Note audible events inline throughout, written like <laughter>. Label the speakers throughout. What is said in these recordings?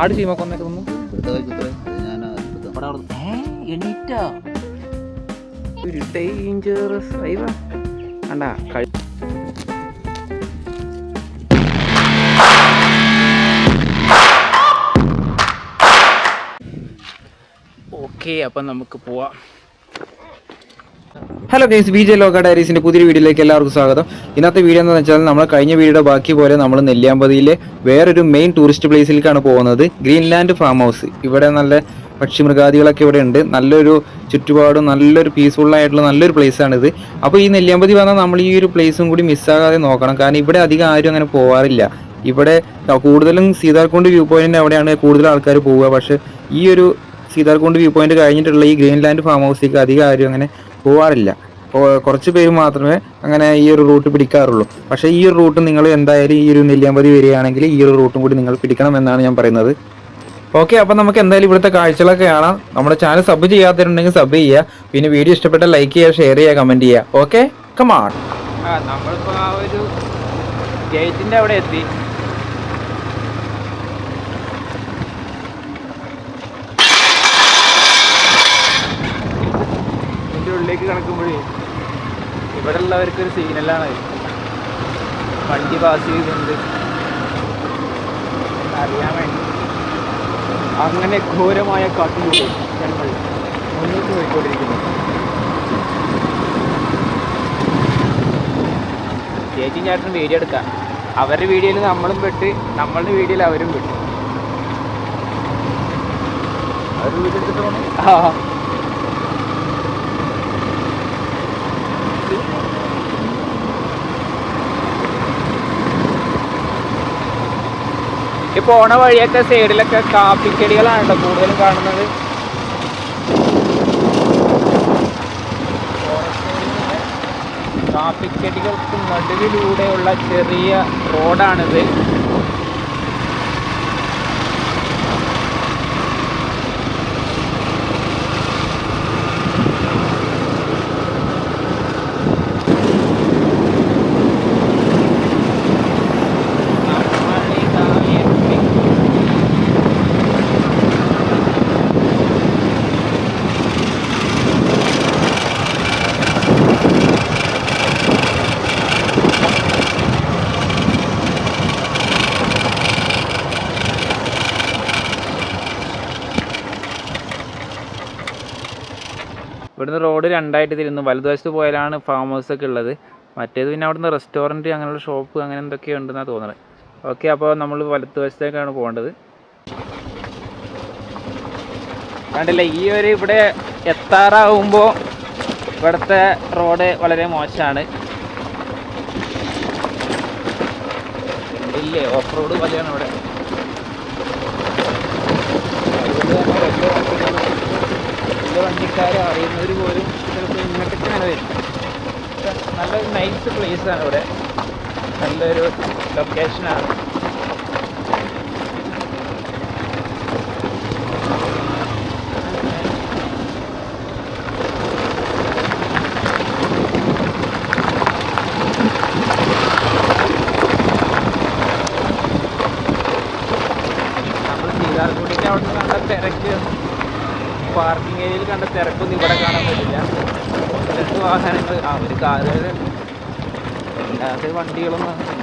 Speaker 1: ആട് ചീമ കൊന്നൊക്കെ വന്നു ഒരു ഡേഞ്ചറസ് അയ്യ കണ്ടാ കഴി ഓക്കെ അപ്പം നമുക്ക് പോവാം. ഹലോ ഗൈസ് ബി ജെ ലോക ഡയറീസിന്റെ പുതിയൊരു വീഡിയോയിലേക്ക് എല്ലാവർക്കും സ്വാഗതം. ഇന്നത്തെ വീഡിയോ എന്ന് വെച്ചാൽ നമ്മൾ കഴിഞ്ഞ വീഡിയോയുടെ ബാക്കി പോലെ നമ്മൾ നെല്ലിയാമ്പതിയിലെ വേറൊരു മെയിൻ ടൂറിസ്റ്റ് പ്ലേസിലേക്കാണ് പോകുന്നത്. ഗ്രീൻലാൻഡ് ഫാം ഹൗസ് ഇവിടെ നല്ല പക്ഷിമൃഗാദികളൊക്കെ ഇവിടെ ഉണ്ട്. നല്ലൊരു ചുറ്റുപാടും നല്ലൊരു പീസ്ഫുള്ളായിട്ടുള്ള നല്ലൊരു പ്ലേസാണിത് അപ്പോൾ ഈ നെല്ലിയാമ്പതി വന്നാൽ നമ്മൾ ഈ ഒരു പ്ലേസും കൂടി മിസ്സാകാതെ നോക്കണം. കാരണം ഇവിടെ അധികം ആരും അങ്ങനെ പോകാറില്ല ഇവിടെ കൂടുതലും സീതാർകുണ്ട് വ്യൂ പോയിന്റിന്റെ അവിടെയാണ് കൂടുതൽ ആൾക്കാർ പോവുക. പക്ഷേ ഈ ഒരു സീതാർകുണ്ട് വ്യൂ പോയിന്റ് കഴിഞ്ഞിട്ടുള്ള ഈ ഗ്രീൻലാൻഡ് ഫാം ഹൗസിലേക്ക് അധികം ആരും അങ്ങനെ പോവാറില്ല. കുറച്ച് പേര് മാത്രമേ അങ്ങനെ ഈ ഒരു റൂട്ട് പിടിക്കാറുള്ളൂ. പക്ഷേ ഈ ഒരു റൂട്ട് നിങ്ങൾ എന്തായാലും ഈ ഒരു നെല്ലിയാമ്പതി വരികയാണെങ്കിൽ ഈ ഒരു റൂട്ടും കൂടി നിങ്ങൾ പിടിക്കണം എന്നാണ് ഞാൻ പറയുന്നത്. ഓക്കെ അപ്പം നമുക്ക് എന്തായാലും ഇവിടുത്തെ കാഴ്ചകളൊക്കെ കാണാം. നമ്മുടെ ചാനൽ സബ് ചെയ്യാത്തവരുണ്ടെങ്കിൽ സബ് ചെയ്യുക. പിന്നെ വീഡിയോ ഇഷ്ടപ്പെട്ട ലൈക്ക് ചെയ്യുക ഷെയർ ചെയ്യുക കമന്റ് ചെയ്യുക. ഓക്കെ കമാൺ നമ്മളിപ്പോൾ ആ ഒരു ഗേറ്റിന്റെ അവിടെ എത്തി ഇതിന്റെ ഇവിടെ ഉള്ളവർക്ക് ഒരു സീനല്ലാണ് വണ്ടി പാസ് ചെയ്തിട്ടുണ്ട്. അറിയാൻ വേണ്ടി. അങ്ങനെ ഘോരമായ കാട്ടിലൂടെ ഞങ്ങൾ മുന്നോട്ട് പോയിക്കൊണ്ടിരിക്കുന്നു. ചേച്ചിയും ചേട്ടനും വീഡിയോ എടുക്കാം. അവരുടെ വീഡിയോയിൽ നമ്മളും പെട്ട് നമ്മളുടെ വീഡിയോയിൽ അവരും പെട്ട്. അവർ വീഡിയോ എടുത്തിട്ട് ആ ഈ പോണ വഴിയൊക്കെ സൈഡിലൊക്കെ കാപ്പിച്ചെടികളാണല്ലോ കൂടുതലും കാണുന്നത്. കാപ്പിച്ചെടികൾക്ക് നടുവിലൂടെയുള്ള ചെറിയ റോഡാണിത്. ഇവിടുന്ന് റോഡ് രണ്ടായിട്ട് തിരുന്നു വലതുവശത്ത് പോയാലാണ് ഫാം ഹൗസ് ഒക്കെ ഉള്ളത്. മറ്റേത് പിന്നെ അവിടുന്ന് റെസ്റ്റോറന്റ് അങ്ങനെയുള്ള ഷോപ്പ് അങ്ങനെ എന്തൊക്കെയോ ഉണ്ടെന്നാണ് തോന്നുന്നത് ഓക്കെ അപ്പോൾ നമ്മൾ വലത്തുവശത്തേക്കാണ് പോകേണ്ടത്. കണ്ടില്ല ഈ ഒരു ഇവിടെ എത്താറാവുമ്പോൾ ഇവിടുത്തെ റോഡ് വളരെ മോശമാണ് ഇല്ലേ ഓഫ് റോഡ് പോലെയാണ് ഇവിടെ അതുകൊണ്ട് തന്നെ വലിയ വലിയ വണ്ടിക്കാർ അറിയുന്നവർ പോലും ചിലപ്പോൾ ഇങ്ങോട്ടേക്ക് അങ്ങനെ വരും. നല്ല നൈസ് പ്ലേസ് ആണ് ഇവിടെ. നല്ലൊരു ലൊക്കേഷനാണ് നമ്മൾ സീതാർകുണ്ടിന്റെ അവിടെ നിന്ന് കണ്ട തിരക്ക് പാർക്കിംഗ് ഏരിയയിൽ കണ്ട തിരക്കൊന്നും ഇവിടെ കാണാൻ പറ്റില്ല. രണ്ട് വാഹനങ്ങൾ ആ ഒരു കാറുകൾ അല്ലാതെ വണ്ടികളൊന്നും അങ്ങനെ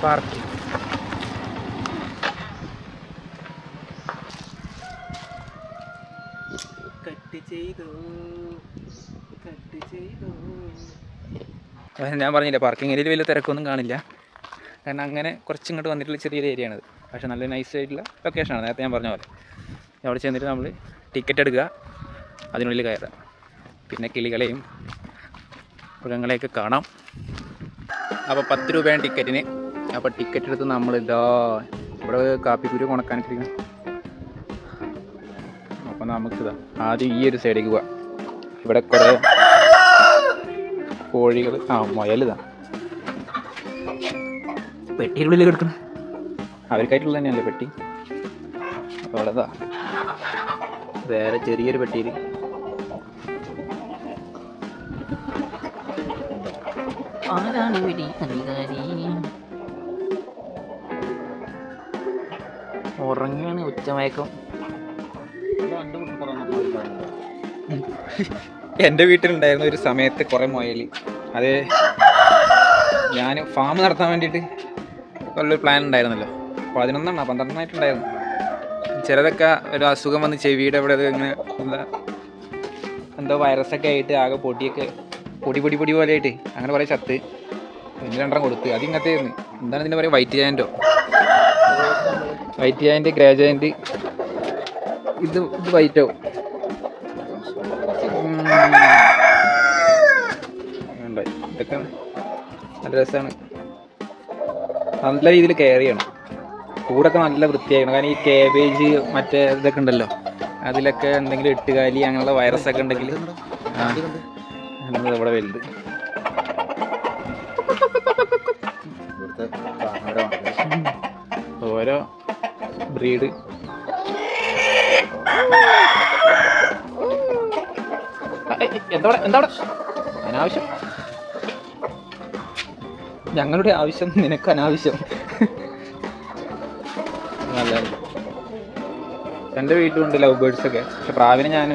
Speaker 1: പാർക്കിംഗ് കട്ട് ചെയ്തു കട്ട് ചെയ്തു ഞാൻ പറഞ്ഞില്ല പാർക്കിംഗ് ഏരിയയിൽ വലിയ തിരക്കൊന്നും കാണില്ല. കാരണം അങ്ങനെ കുറച്ച് ഇങ്ങോട്ട് വന്നിട്ടുള്ള ചെറിയൊരു ഏരിയ ആണത് പക്ഷേ നല്ല നൈസ് ആയിട്ടുള്ള ലൊക്കേഷനാണ് നേരത്തെ ഞാൻ പറഞ്ഞ പോലെ. അവിടെ ചെന്നിട്ട് നമ്മൾ ടിക്കറ്റ് എടുക്കുക. അതിനുള്ളിൽ കയറുക. പിന്നെ കിളികളെയും മൃഗങ്ങളെയൊക്കെ കാണാം. അപ്പോൾ പത്ത് രൂപയാണ് ടിക്കറ്റിന് അപ്പോൾ ടിക്കറ്റ് എടുത്ത് നമ്മൾ ഇതാ ഇവിടെ കാപ്പിക്കുരു ഉണക്കാനിട്ടിരിക്കുന്നു അപ്പോൾ നമുക്കിതാ ആദ്യം ഈ ഒരു സൈഡിലേക്ക് പോവാം. ഇവിടെ കുറേ കോഴികൾ ആ മുയലിതാ. പെട്ടിയുള്ളിൽ കിടക്കണം. അവർക്കായിട്ടുള്ള തന്നെയല്ലേ പെട്ടി? അവിടെതാ അവിടെ വേറെ ചെറിയൊരു പെട്ടിയിൽ
Speaker 2: ആരാണ് ഇവിടെ അധികാരി?
Speaker 1: ഉറങ്ങാണ് ഉച്ചമയക്കം. <laughs> എന്റെ വീട്ടിലുണ്ടായിരുന്ന ഒരു സമയത്ത് കുറേ മുയൽ അത് ഞാൻ ഫാം നടത്താൻ വേണ്ടിയിട്ട് നല്ലൊരു പ്ലാൻ ഉണ്ടായിരുന്നല്ലോ. പതിനൊന്നെണ്ണ പന്ത്രണ്ടെണ്ണായിട്ടുണ്ടായിരുന്നു ചിലതൊക്കെ ഒരു അസുഖം വന്ന് ചെവിയുടെ അവിടെ ഇങ്ങനെ എന്താ വൈറസൊക്കെ ആയിട്ട് ആകെ പൊടിയൊക്കെ പൊടി പൊടി പൊടി പോലെ ആയിട്ട് അങ്ങനെ കുറേ ചത്ത്. പിന്നെ രണ്ടെണ്ണം കൊടുത്ത്. അത് ഇങ്ങനത്തെ എന്താണ് ഇതിന്റെ പറയുക വൈറ്റ് ജയന്റോ വൈറ്റ് ജയന്റ് ഗ്രേ ജയന്റ് ഇത് ഇത് വൈറ്റോ വേണ്ട. ഇതൊക്കെ നല്ല രസമാണ് നല്ല രീതിയിൽ കെയർ ചെയ്യണം. കൂടൊക്കെ നല്ല വൃത്തിയാക്കണം കാരണം ഈ കേബേജ് മറ്റേ ഇതൊക്കെ ഉണ്ടല്ലോ. അതിലൊക്കെ എന്തെങ്കിലും എട്ടുകാലി അങ്ങനെയുള്ള വൈറസ് ഒക്കെ ഉണ്ടെങ്കിൽ ഇവിടെ വലുത്. ഓരോ ബ്രീഡ് അനാവശ്യം? ഞങ്ങളുടെ ആവശ്യം നിനക്ക് അനാവശ്യം. എന്റെ വീട്ടിലുണ്ട് ലവ് ബേർഡ്സ് ഒക്കെ. പക്ഷെ പ്രാവിനെ ഞാൻ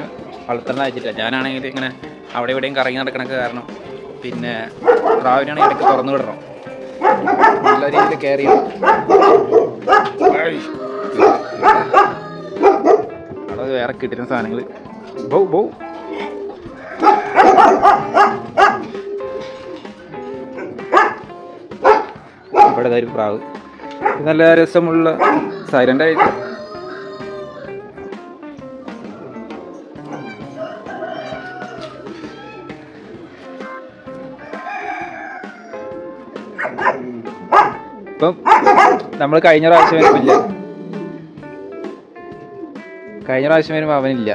Speaker 1: വളർത്തേണ്ട അയച്ചിട്ടില്ല ഞാനാണെങ്കിൽ ഇങ്ങനെ അവിടെ ഇവിടെയും കറങ്ങി നടക്കണൊക്കെ കാരണം പിന്നെ പ്രാവിനാണെങ്കിൽ ഇടയ്ക്ക് തുറന്നു വിടണം. നല്ല രീതിയിൽ കെയർ വേറെ കിട്ടുന്ന സാധനങ്ങൾ ബോ ബൗ. ഇവിടെ ഒരു പ്രാവ്. നല്ല രസമുള്ള സൈലന്റ് ആയിട്ട്. നമ്മൾ കഴിഞ്ഞ പ്രാവശ്യം വരുമ്പില്ല കഴിഞ്ഞ പ്രാവശ്യം വരുമ്പോൾ അവനില്ല.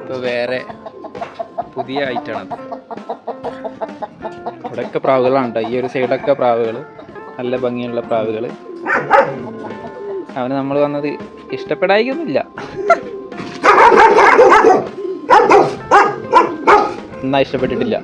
Speaker 1: ഇപ്പൊ വേറെ പുതിയ ഐറ്റാണ് ഇവിടെയൊക്കെ പ്രാവുകളാണ് ഈ ഒരു സൈഡൊക്കെ പ്രാവുകൾ. നല്ല ഭംഗിയുള്ള പ്രാവുകൾ. അവന് നമ്മൾ വന്നത് ഇഷ്ടപ്പെടായിക്കൊന്നുമില്ല എന്നാ ഇഷ്ടപ്പെട്ടിട്ടില്ല.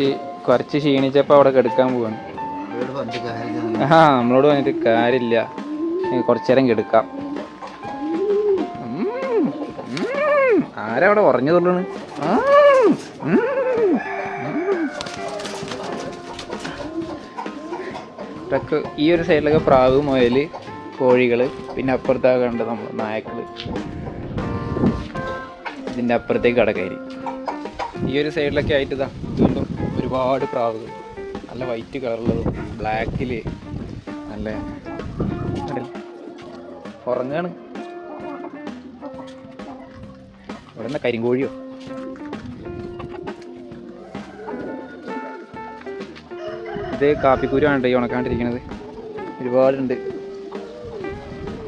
Speaker 1: കുറച്ച് കുറച്ച് ക്ഷീണിച്ചപ്പോൾ അവിടെ കെടുക്കാൻ പോവാണ്. ആ നമ്മളോട് പറഞ്ഞിട്ട് കാര്യമില്ല. കുറച്ചേരം കുറച്ച് നേരം കെടുക്കാം. ആരവിടെ ഉറഞ്ഞു തുള്ളണ്. ഇതൊക്കെ ഈ ഒരു സൈഡിലൊക്കെ പ്രാവ് മുയൽ കോഴികൾ പിന്നെ അപ്പുറത്തൊക്കെ ഉണ്ട് നമ്മൾ നായക്കൾ ഇതിന്റെ അപ്പുറത്തേക്ക് കടക്കാരി ഈ ഒരു സൈഡിലൊക്കെ ആയിട്ട് ഇതാ. ഒരുപാട് പ്രാവുകൾ. നല്ല വൈറ്റ് കളറുള്ളതും ബ്ലാക്കിൽ നല്ല ഉറങ്ങാണ്. ഇവിടെ എന്താ കരിങ്കോഴിയോ? ഇത് കാപ്പിക്കൂരാണ് ഈ ഉണക്കാണ്ടിരിക്കുന്നത് ഒരുപാടുണ്ട്.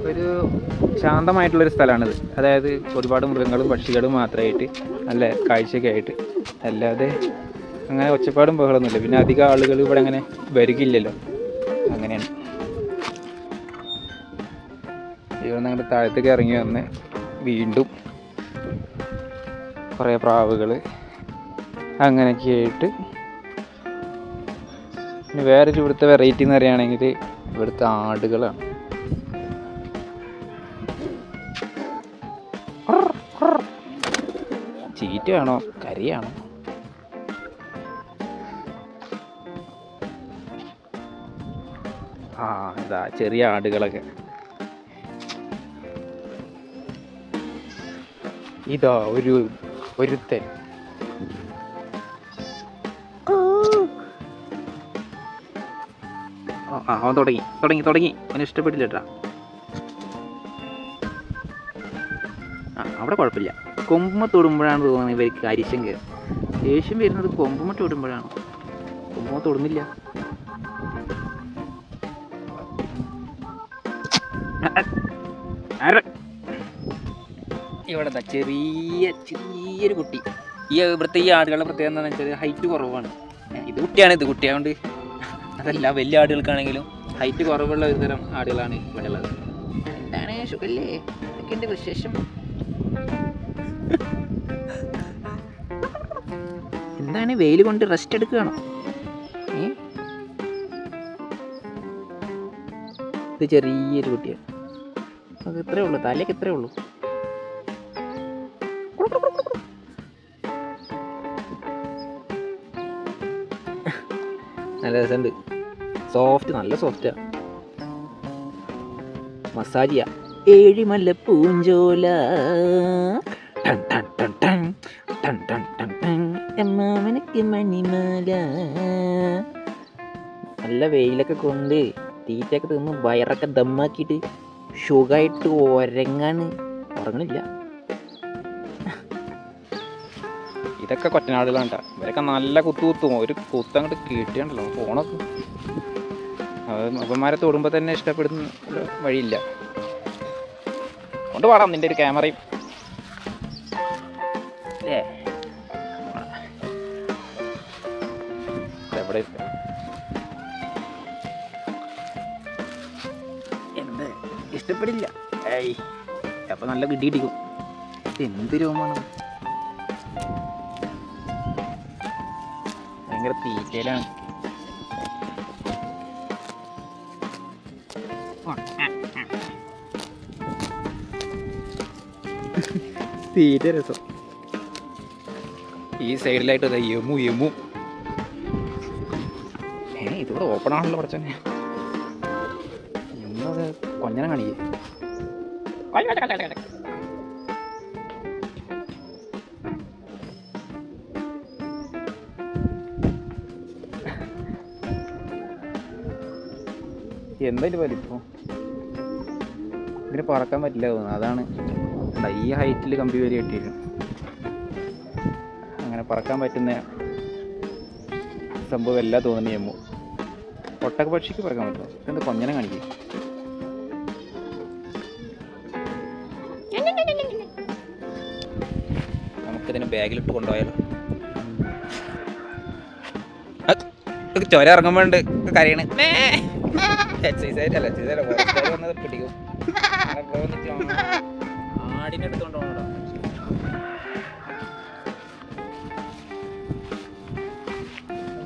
Speaker 1: ഒരു ശാന്തമായിട്ടുള്ളൊരു സ്ഥലമാണിത്. അതായത് ഒരുപാട് മൃഗങ്ങളും പക്ഷികളും മാത്രമായിട്ട് നല്ല കാഴ്ചയൊക്കെ ആയിട്ട് അല്ലാതെ അങ്ങനെ ഒച്ചപ്പാടും ബഹളമൊന്നുമില്ല. പിന്നെ അധികം ആളുകൾ ഇവിടെ അങ്ങനെ വരികയില്ലല്ലോ. അങ്ങനെയാണ്. ഇവിടെ നിന്ന് താഴത്തേക്ക് ഇറങ്ങി വന്ന് വീണ്ടും കുറേ പ്രാവുകൾ അങ്ങനെയൊക്കെ ആയിട്ട് പിന്നെ വേറൊരു ഇവിടുത്തെ വെറൈറ്റി എന്ന് പറയുകയാണെങ്കിൽ ഇവിടുത്തെ ആടുകളാണ്. ചീറ്റയാണോ? കരിയാണോ? ഇതാ ചെറിയ ആടുകളൊക്കെ. ഇതാ ഒരു ഒരുത്തൻ. ആ, അവൻ തുടങ്ങി തുടങ്ങി തുടങ്ങി. അവന് ഇഷ്ടപ്പെട്ടില്ല കേട്ടാ. ആ അവിടെ കുഴപ്പമില്ല. കൊമ്പുമ തൊടുമ്പോഴാണ് തോന്നുന്നത് ഇവർക്ക് അരിശം കയറും ദേഷ്യം വരുന്നത് കൊമ്പുമ തൊടുമ്പോഴാണ്? കൊമ്പുമ തൊടുന്നില്ല. ഇവിടെ ചെറിയ ചെറിയൊരു കുട്ടി. ഈ ഇവിടുത്തെ ഈ ആടുകളുടെ പ്രത്യേകത എന്താണെന്ന് വെച്ചാൽ ഹൈറ്റ് കുറവാണ്. ഇത് കുട്ടിയാണ് ഇത് കുട്ടിയായതുകൊണ്ട് അതല്ല വലിയ ആടുകൾക്കാണെങ്കിലും ഹൈറ്റ് കുറവുള്ള ഒരു തരം ആടുകളാണ് ഇവിടെ ഉള്ളത്. എന്താണ് സുഖല്ലേ? എന്തൊക്കെയുണ്ട് വിശേഷം? എന്താണ് വെയിൽ കൊണ്ട് റെസ്റ്റ് എടുക്കുകയാണോ? ഇത് ചെറിയൊരു കുട്ടിയാണ്. അത് ഇത്രേ ഉള്ളൂ തലയ്ക്ക് ഇത്രേ ഉള്ളൂ. നല്ല രസമുണ്ട്. സോഫ്റ്റ് നല്ല സോഫ്റ്റാ മസാജ് ചെയ്യാം. ഏഴിമല്ല പൂഞ്ചോല. മണിമാല. നല്ല വെയിലൊക്കെ കൊണ്ട് തീറ്റയൊക്കെ തിന്ന് വയറൊക്കെ ദമ്മാക്കിയിട്ട് സുഖമായിട്ട് ഒരങ്ങാണ് ഉറങ്ങണില്ല. ഇതൊക്കെ കൊറ്റനാടുകളാണ്ട. ഇവരൊക്കെ നല്ല കുത്തു കുത്തും. ഒരു കുത്ത് അങ്ങോട്ട് കിട്ടിയുണ്ടല്ലോ. ഫോണൊക്കെ അപ്പന്മാരെ തൊടുമ്പോൾ തന്നെ ഇഷ്ടപ്പെടുന്ന വഴിയില്ല. കൊണ്ട് പാടാം നിന്റെ ഒരു ക്യാമറയും. അല്ലേ എവിടെ എന്ത്? ഇഷ്ടപ്പെടില്ല. ഏയ്. അപ്പൊ നല്ല കിട്ടി കിട്ടിക്കും ഇത് എന്ത് രോമാണ് ഭയങ്കര തീറ്റയിലാണ്. തീറ്റ രസം. ഈ സൈഡിലായിട്ട് യമു യമു. ഏ ഇതിവിടെ ഓപ്പൺ ആണല്ലോ കുറച്ചന്നെ എന്നത് കൊഞ്ഞനം കാണിക്കേ. എന്തായാലും വലിപ്പം. ഇതിന് പറക്കാൻ പറ്റില്ല തോന്നുന്നു. അതാണ് ഈ ഹൈറ്റിൽ കമ്പി വരെ കെട്ടിയിരുന്നു അങ്ങനെ പറക്കാൻ പറ്റുന്ന സംഭവം എല്ലാം തോന്നുന്നു ജമ്മു ഒട്ടക പക്ഷിക്ക് പറക്കാൻ പറ്റുമോ എന്താ കൊഞ്ഞനെ കാണിക്കും? നമുക്കിതിനെ ബാഗിലിട്ട് കൊണ്ടുപോയാലോ. ചോര ഇറങ്ങുമ്പോണ്ട് കരയണ്. എക്സസൈസ് ആയിട്ടല്ല എക്സസൈസ് അല്ല ഫോറസ്റ്റുകാർ വന്നത് പിടിക്കും അങ്ങനെ പോകുന്ന ആടിനെ എടുത്തോണ്ട് പോകണോ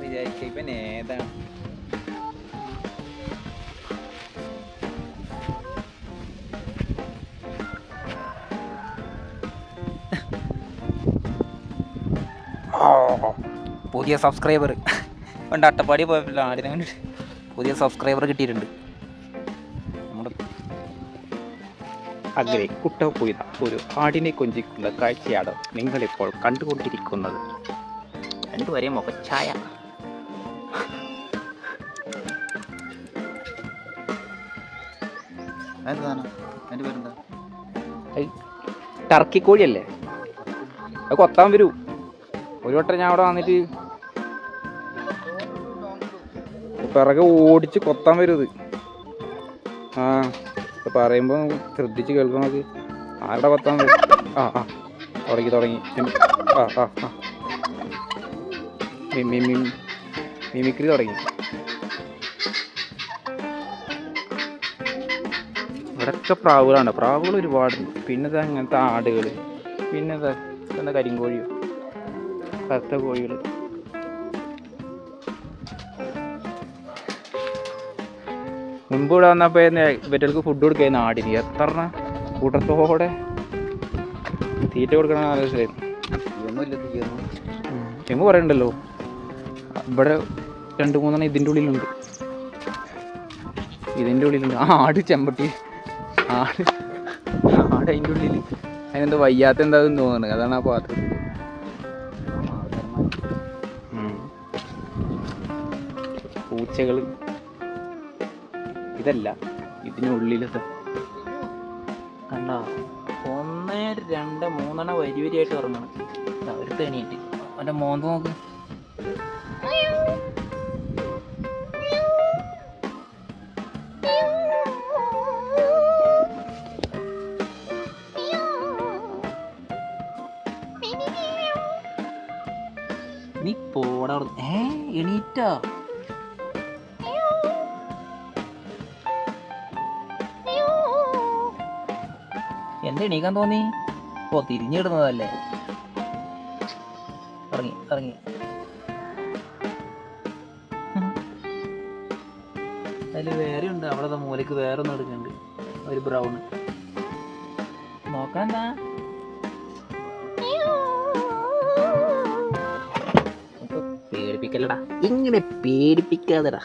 Speaker 1: വിചാരിച്ച ഇവൻ ഏതാണ് പുതിയ സബ്സ്ക്രൈബർ ഉണ്ട് അട്ടപ്പാടി പോയപ്പോ ആടിനെ കണ്ടിട്ട്. പുതിയ സബ്സ്ക്രൈബർ കിട്ടിയിട്ടുണ്ട്. നമ്മുടെ കുട്ട കുട്ടപ്പുയ്ത ഒരു ആടിനെ കൊഞ്ചിക്കുന്ന കാഴ്ചയാണ് നിങ്ങളിപ്പോൾ കണ്ടുകൊണ്ടിരിക്കുന്നത്. രണ്ടുപേരെയും മുഖച്ഛായ. ടർക്കി കോഴിയല്ലേ? അത് കൊത്താൻ വരൂ. ഒരു വട്ടം ഞാൻ അവിടെ വന്നിട്ട് പിറകെ ഓടിച്ച് കൊത്താൻ വരുത് ആ പറയുമ്പോൾ ശ്രദ്ധിച്ച് കേൾക്കണത് ആരുടെ കൊത്താൻ വരും? ആ ആ തുടങ്ങി തുടങ്ങി. ആ ആ ആ. മിമിക്രി തുടങ്ങി. ഇവിടൊക്കെ പ്രാവുകളാണ്. പ്രാവുകൾ ഒരുപാടുണ്ട്. പിന്നെ അങ്ങനത്തെ ആടുകൾ പിന്നെ എന്താ കരിങ്കോഴിയോ കറുത്ത കോഴികൾ മുമ്പ് ഇവിടെ വന്നപ്പോൾ ഇവറ്റകൾക്ക് ഫുഡ് കൊടുക്കുന്ന ആടിന് എത്ര കൂട്ടത്തോടെ? തീറ്റ കൊടുക്കണം ചെമ്പ് പറയണ്ടല്ലോ. ഇവിടെ രണ്ട് മൂന്നെണ്ണം ഇതിന്റെ ഉള്ളിലുണ്ട്. ഇതിന്റെ ഉള്ളിലുണ്ട്. ആ ആട് ചെമ്പട്ടി. ആട്. ആട് അതിന്റെ ഉള്ളിൽ അതിനെന്താ വയ്യാത്ത എന്താന്ന് തോന്നുന്നത് അതാണ് ആ പാത്രം. പൂച്ചകൾ ഇതല്ല ഇതിനുള്ളിലത്. കണ്ടോ? ഒന്ന് രണ്ട് മൂന്നെണ്ണ വരി വരിയായിട്ട് ഉറങ്ങണം അവർ തേണിയിട്ട് അവന്റെ മോന്ത നോക്ക്. നീ പോടാ ഏ എണീറ്റാ? എണീക്കാൻ തോന്നി? ഓ തിരിഞ്ഞിടുന്നതല്ലേ. ഇറങ്ങി ഇറങ്ങി. അതിൽ വേറെ ഉണ്ട് അവിടെ മൂലക്ക് മൂലയ്ക്ക് വേറെ ഒന്നും എടുക്കുന്നുണ്ട്. ഒരു ബ്രൗൺ നോക്കാൻ എന്താ പേടിപ്പിക്കല്ലടാ. ഇങ്ങനെ പേടിപ്പിക്കാതെടാ.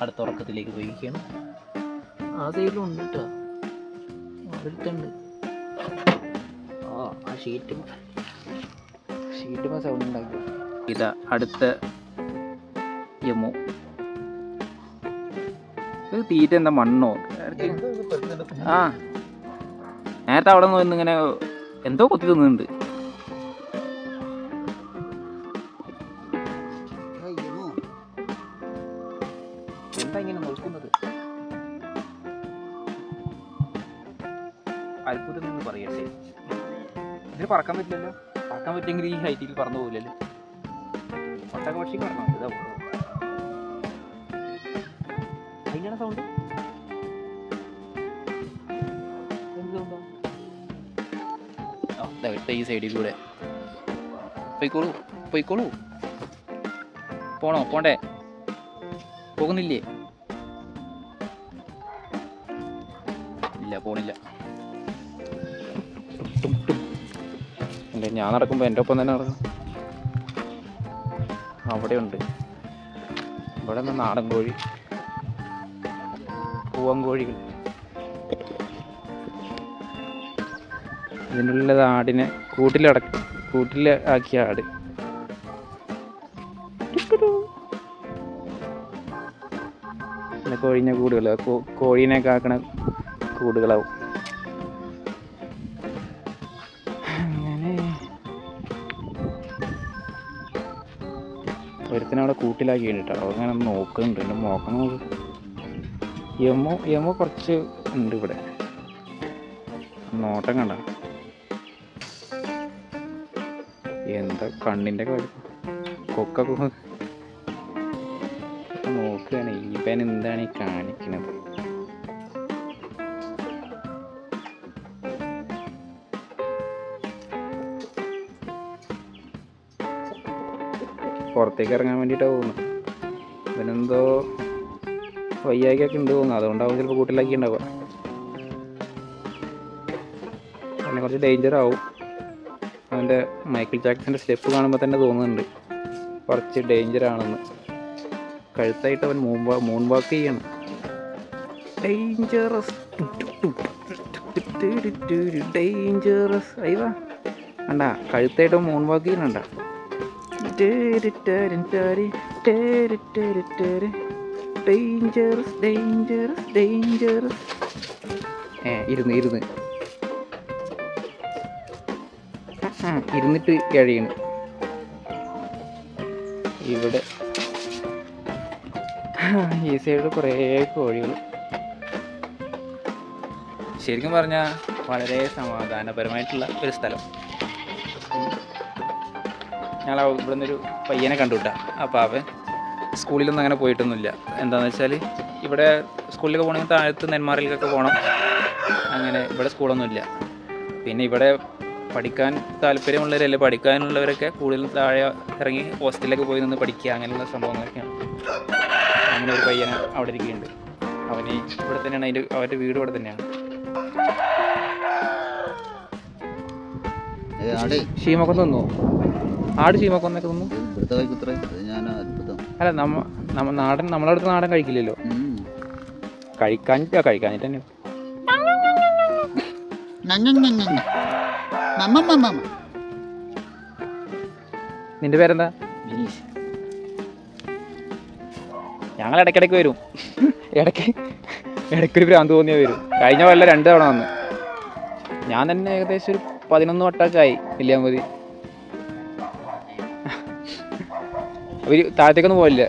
Speaker 1: അടുത്ത ഉറക്കത്തിലേക്ക് പോയിരിക്കുകയാണ്. ആ സൈഡിലും ഉണ്ട് കേട്ടോ. അവിടുത്തുണ്ട് ആ ആ ഷീറ്റ് ഷീറ്റ് സൗണ്ട് ഉണ്ടാക്കി. ഇതാ അടുത്ത യമു. ഇത് തീറ്റ എന്താ മണ്ണോ? ആ. നേരത്തെ അവിടെ നിന്ന് ഇങ്ങനെ എന്തോ കൊത്തി തിന്നുന്നുണ്ട്. ഇതിന് പറക്കാൻ പറ്റില്ലല്ലോ. പറക്കാൻ പറ്റുമെങ്കിൽ ഈ ഹൈറ്റിൽ പറന്നു പോകില്ലല്ലോ ഒട്ടക പക്ഷി പറഞ്ഞു ഇതാ അതിനാണ് സൗണ്ട് ഈ സൈഡിൽ കൂടെ. പോയിക്കോളൂ പോയിക്കോളൂ. പോണോ? പോണ്ടേ? പോകുന്നില്ലേ? ഇല്ല പോണില്ല. എന്റെ ഞാൻ നടക്കുമ്പോൾ എന്റെ ഒപ്പം തന്നെ നടക്കും. അവിടെ ഉണ്ട് ഇവിടെ നിന്ന് നാടൻ കോഴി പൂവൻ കോഴികൾ. ഇതിന്റെ ആടിനെ കൂട്ടിലടക്കും കൂട്ടിൽ ആക്കിയ ആട്. കൊഴിഞ്ഞ കൂടുകൾ കോഴീനെ കാക്കണ കൂടുകളാവും. കൂട്ടിലാക്കി കേട്ടോ അങ്ങനെ നോക്കുന്നുണ്ട്. എന്റെ നോക്കണം നോക്ക് യമോ യമോ കുറച്ച് ഉണ്ട് ഇവിടെ. നോട്ടം കണ്ട. എന്താ കണ്ണിന്റെ കാര്യം? കൊക്കൊക്കെ നോക്കുകയാണ് പേന എന്താണ് ഈ കാണിക്കണത്? പുറത്തേക്ക് ഇറങ്ങാൻ വേണ്ടിയിട്ടാണ് പോകുന്നത് ഇവനെന്തോ വയ്യായിക്കൊക്കെ ഉണ്ട് തോന്നുന്നു അതുകൊണ്ടാവും ചിലപ്പോൾ കൂട്ടിലാക്കി ഉണ്ടാവുക അതിനെ കുറച്ച് ഡേഞ്ചർ ആവും അവന്റെ മൈക്കിൾ ജാക്സന്റെ സ്റ്റെപ്പ് കാണുമ്പോൾ തന്നെ തോന്നുന്നുണ്ട് കുറച്ച് ഡേഞ്ചർ ആണെന്ന് കഴുത്തായിട്ട് അവൻ മൂൺ മൂൺ വാക്ക് ചെയ്യണം ഡേഞ്ചറസ് ഡേഞ്ചറസ് അയ്യവാ കണ്ട കഴുത്തായിട്ട് മൂൺ വാക്ക് ചെയ്യുന്നുണ്ട ഡേഞ്ചറസ് ഡേഞ്ചറസ് ഡേഞ്ചറസ് ഏ ഇരുന്ന് ഇരുന്ന് ഇരുന്നിട്ട് കഴിയണം ഇവിടെ ഈ സൈഡിൽ കുറേ കോഴികൾ ശരിക്കും പറഞ്ഞാൽ വളരെ സമാധാനപരമായിട്ടുള്ള ഒരു സ്ഥലം. ഞങ്ങൾ ഇവിടെ നിന്നൊരു പയ്യനെ കണ്ടുവിട്ടാ അപ്പോൾ അവൻ സ്കൂളിലൊന്നും അങ്ങനെ പോയിട്ടൊന്നുമില്ല. എന്താണെന്ന് വെച്ചാൽ ഇവിടെ സ്കൂളിലൊക്കെ പോകണമെങ്കിൽ താഴത്ത് നെന്മാറിലേക്കൊക്കെ പോകണം. അങ്ങനെ ഇവിടെ സ്കൂളൊന്നുമില്ല. പിന്നെ ഇവിടെ പഠിക്കാൻ താല്പര്യമുള്ളവരല്ലേ പഠിക്കാനുള്ളവരൊക്കെ കൂടുതലും താഴെ ഇറങ്ങി ഹോസ്റ്റലിലൊക്കെ പോയി നിന്ന് പഠിക്കുക അങ്ങനെയുള്ള സംഭവങ്ങളൊക്കെയാണ്. അങ്ങനെ ഒരു പയ്യനെ അവിടെ ഇരിക്കുന്നുണ്ട്. അവന് ഇവിടെ തന്നെയാണ് അതിന്റെ അവന്റെ വീട് ഇവിടെ തന്നെയാണ്.
Speaker 3: ഷീമൊക്കെ തിന്നു ആട് ഷീമക്കൊന്നൊക്കെ തിന്നു. അല്ല നമ്മ നാടൻ നമ്മളടുത്ത് നാടൻ കഴിക്കില്ലല്ലോ. കഴിക്കാൻ കഴിക്കാനിട്ട് തന്നെ. നിന്റെ പേരെന്താ. ഞങ്ങൾ ഇടയ്ക്കിടയ്ക്ക് വരും. ഇടയ്ക്ക് ഇടയ്ക്കൊരു ഭ്രാന്ത് തോന്നിയാൽ വരും. കഴിഞ്ഞ കൊല്ലം രണ്ട് തവണ വന്ന്. ഞാൻ തന്നെ ഏകദേശം ഒരു പതിനൊന്ന് വട്ടമൊക്കെ ആയി ഇല്ല അവർ താഴത്തേക്കൊന്നും പോകില്ല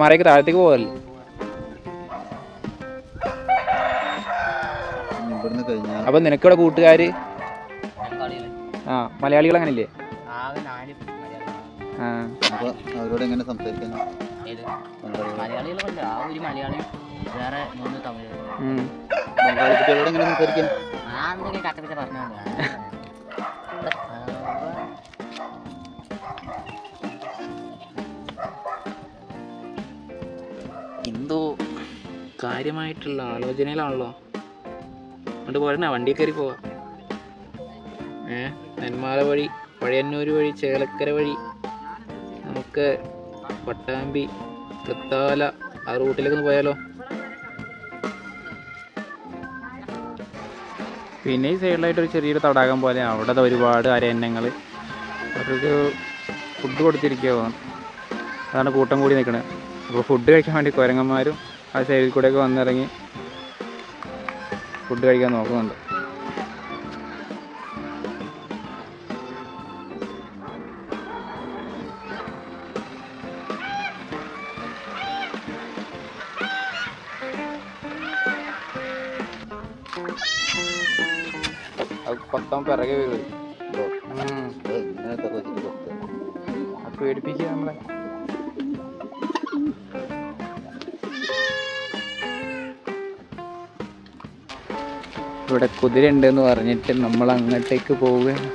Speaker 3: മാറിയൊക്കെ താഴത്തേക്ക് പോകല്ല അപ്പൊ നിനക്കിവിടെ കൂട്ടുകാര്? ആ മലയാളികൾ അങ്ങനെയില്ലേ? അവരോട് എങ്ങനെ
Speaker 4: മലയാളികളുണ്ട് ആ ഒരു മലയാളിയും വേറെ മൂന്ന് തമിഴ്.
Speaker 1: ഉം.
Speaker 3: ബംഗാളി കുട്ടികളോട് എങ്ങനെ
Speaker 4: ആ പറഞ്ഞാൽ
Speaker 1: കാര്യമായിട്ടുള്ള ആലോചനയിലാണല്ലോ. അതുകൊണ്ട് പോരണ വണ്ടി കയറി പോവാ. ഏ നെന്മാല വഴി പഴയന്നൂർ വഴി ചേലക്കര വഴി നമുക്ക് പട്ടാമ്പി തൃത്താല ആ റൂട്ടിലേക്ക് ഒന്ന് പോയാലോ? പിന്നെ ഈ സൈഡിലായിട്ട് ഒരു ചെറിയൊരു തടാകം പോലെ അവിടെ ഒരുപാട് അരയന്നങ്ങൾ അവർക്ക് ഫുഡ് കൊടുത്തിരിക്കുക അതാണ് കൂട്ടം കൂടി നിൽക്കുന്നത് അപ്പോൾ ഫുഡ് കഴിക്കാൻ വേണ്ടി കുരങ്ങന്മാരും ആ സൈഡിൽ കൂടെയൊക്കെ വന്നിറങ്ങി ഫുഡ് കഴിക്കാൻ നോക്കുന്നുണ്ട്. പത്താം പിറകെ വരും. പേടിപ്പിക്കുക നമ്മളെ. ഇവിടെ കുതിര ഉണ്ടെന്ന് പറഞ്ഞിട്ട് നമ്മൾ അങ്ങോട്ടേക്ക് പോവുകയാണ്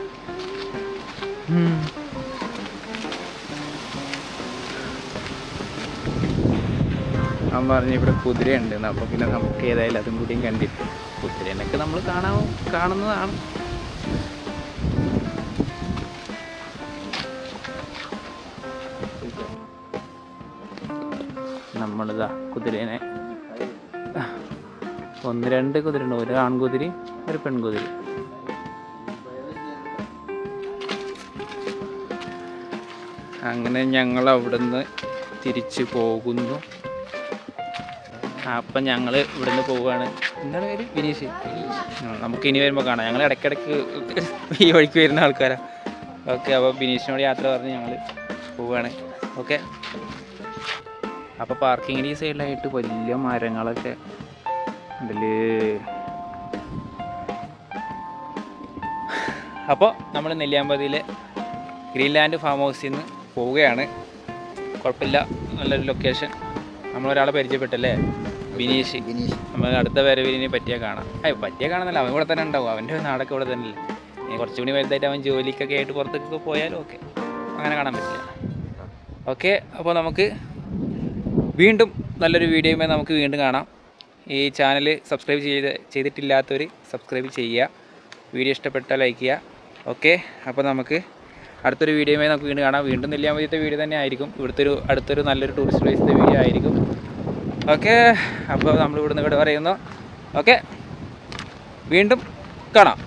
Speaker 1: ഞാൻ പറഞ്ഞു ഇവിടെ ഉണ്ട് അപ്പോൾ പിന്നെ നമുക്ക് ഏതായാലും അതും കൂടിയും കണ്ടിട്ട് കുതിരനൊക്കെ നമ്മൾ കാണാ കാണുന്നതാണ്. നമ്മളിതാ കുതിരേനെ ഒന്ന് രണ്ട് കുതിരയുണ്ട് ഒരു ആൺകുതിരി ഒരു പെൺകുതിരി. അങ്ങനെ ഞങ്ങൾ അവിടുന്ന് തിരിച്ച് പോകുന്നു. അപ്പം ഞങ്ങൾ ഇവിടുന്ന് പോവുകയാണ്. എന്താണ് പേര്? വിനീഷ്. നമുക്ക് ഇനി വരുമ്പോൾ കാണാം. ഞങ്ങൾ ഇടയ്ക്കിടയ്ക്ക് ഈ വഴിക്ക് വരുന്ന ആൾക്കാരാണ് ഓക്കെ അപ്പോൾ ബിനീഷിനോട് യാത്ര പറഞ്ഞ് ഞങ്ങൾ പോവുകയാണ്. ഓക്കെ. അപ്പോൾ പാർക്കിങ്ങിന്റെ ഈ സൈഡിലായിട്ട് വലിയ മരങ്ങളൊക്കെ ഉണ്ടല്ലേ? അപ്പോൾ നമ്മൾ നെല്ലിയാമ്പതിയിലെ ഗ്രീൻലാൻഡ് ഫാം ഹൗസിൽ നിന്ന് പോവുകയാണ്. കുഴപ്പമില്ല നല്ലൊരു ലൊക്കേഷൻ. നമ്മളൊരാളെ പരിചയപ്പെട്ടല്ലേ? ബിനീഷ്.
Speaker 3: ബിനീഷ്.
Speaker 1: നമ്മൾ അടുത്ത വരവിനെ പറ്റിയാൽ കാണാം. അയ്യോ പറ്റിയാൽ കാണുന്നില്ല അവൻ ഇവിടെ തന്നെ ഉണ്ടാവും. അവന്റെ നാടൊക്കെ ഇവിടെ തന്നെ അല്ലേ? ഇനി കുറച്ചുകൂടി വലുതായിട്ട് അവൻ ജോലിക്കൊക്കെ ആയിട്ട് പുറത്തേക്കൊക്കെ പോയാലും ഓക്കെ. അങ്ങനെ കാണാൻ പറ്റില്ല. ഓക്കെ അപ്പോൾ നമുക്ക് വീണ്ടും നല്ലൊരു വീഡിയോയുമായി നമുക്ക് വീണ്ടും കാണാം. ഈ ചാനൽ സബ്സ്ക്രൈബ് ചെയ്ത് ചെയ്തിട്ടില്ലാത്തവർ സബ്സ്ക്രൈബ് ചെയ്യുക. വീഡിയോ ഇഷ്ടപ്പെട്ടാൽ ലൈക്ക് ചെയ്യുക. ഓക്കെ അപ്പോൾ നമുക്ക് അടുത്തൊരു വീഡിയോയുമായി നമുക്ക് വീണ്ടും കാണാം. വീണ്ടും നെല്ലിയാമ്പതിയത്തെ വീഡിയോ തന്നെ ആയിരിക്കും. ഇവിടുത്തെ ഒരു അടുത്തൊരു നല്ലൊരു ടൂറിസ്റ്റ് പ്ലേസിന്റെ വീഡിയോ ആയിരിക്കും. ഓക്കെ അപ്പോൾ നമ്മൾ ഇവിടുന്ന് ഇവിടെ പറയുന്നു. ഓക്കെ വീണ്ടും കാണാം.